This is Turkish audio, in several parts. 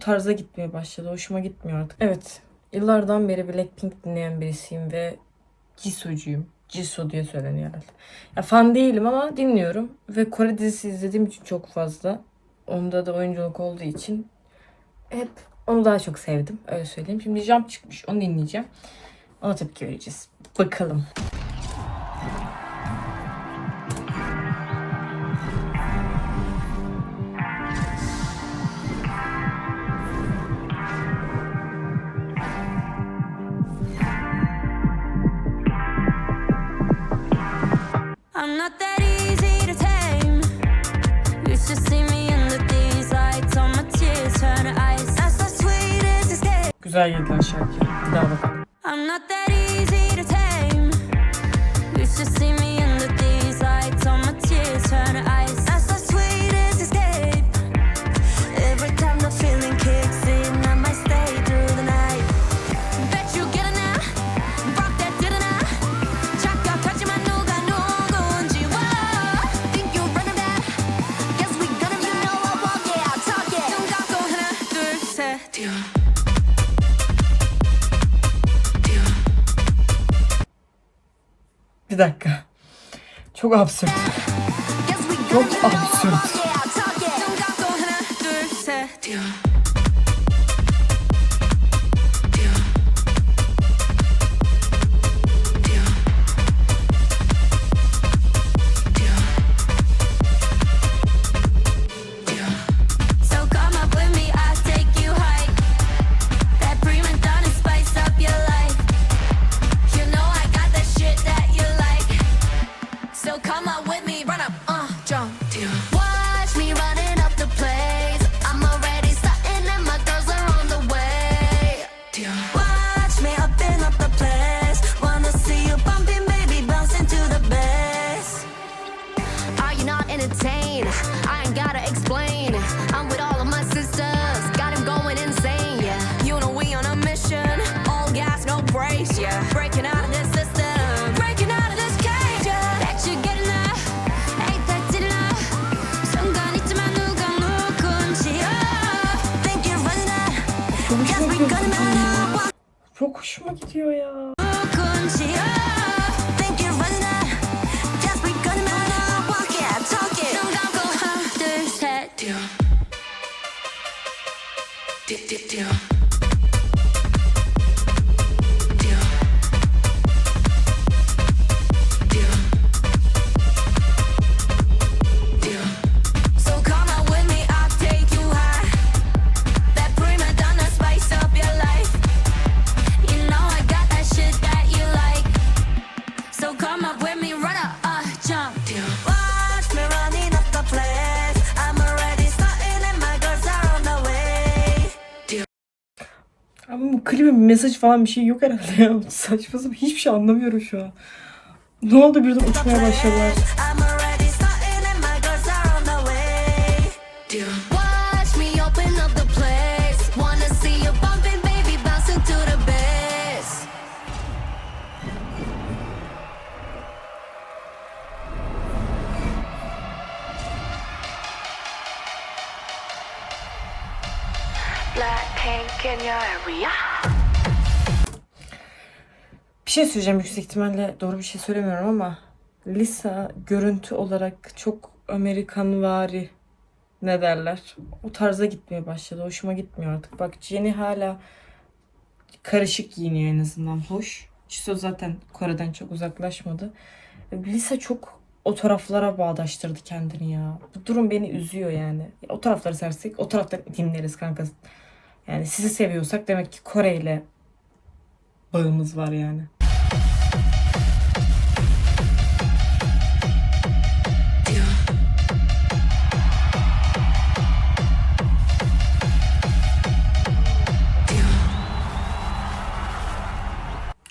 tarza gitmeye başladı. Hoşuma gitmiyor artık. Evet. Yıllardan beri Blackpink dinleyen birisiyim ve Jisoo'cuyum. Jisoo diye söyleniyor herhalde. Ya fan değilim ama dinliyorum. Ve Kore dizisi izlediğim için çok fazla. Onda da oyunculuk olduğu için hep onu daha çok sevdim. Öyle söyleyeyim. Şimdi Jump çıkmış. Onu dinleyeceğim. Ona tepki vereceğiz. Bakalım. Güzel girdiler şarkıya. Bir daha bakalım. I'm not that Bir dakika. Çok absürt. Çok absürt. Are you not entertained? I ain't gotta explain. I'm with all of my sisters, got him going insane. Yeah, you know we on a mission. All gas, no brakes. Yeah, breaking out of this system, breaking out of this cage. Yeah, bet you get enough. Ain't that did enough? 순간 있지만 누가 누군지. Oh, think you're running out. Çok Guess hoşuma we gidiyor. gonna know Çok hoşuma gidiyor ya. do, do, do. Klibin mesaj falan bir şey yok herhalde ya. Saçma sapan hiçbir şey anlamıyorum şu an. Ne oldu birden uçmaya başladılar. Bir şey söyleyeceğim yüksek ihtimalle doğru bir şey söylemiyorum ama Lisa görüntü olarak çok Amerikanvari ne derler. O tarza gitmeye başladı. Hoşuma gitmiyor artık. Bak Jenny hala karışık giyiniyor en azından. Hoş. Jisoo zaten Kore'den çok uzaklaşmadı. Lisa çok o taraflara bağdaştırdı kendini ya. Bu durum beni üzüyor yani. O tarafları sersek o taraftan dinleriz kanka. Yani sizi seviyorsak demek ki Kore ile bağımız var yani.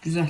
Güzel.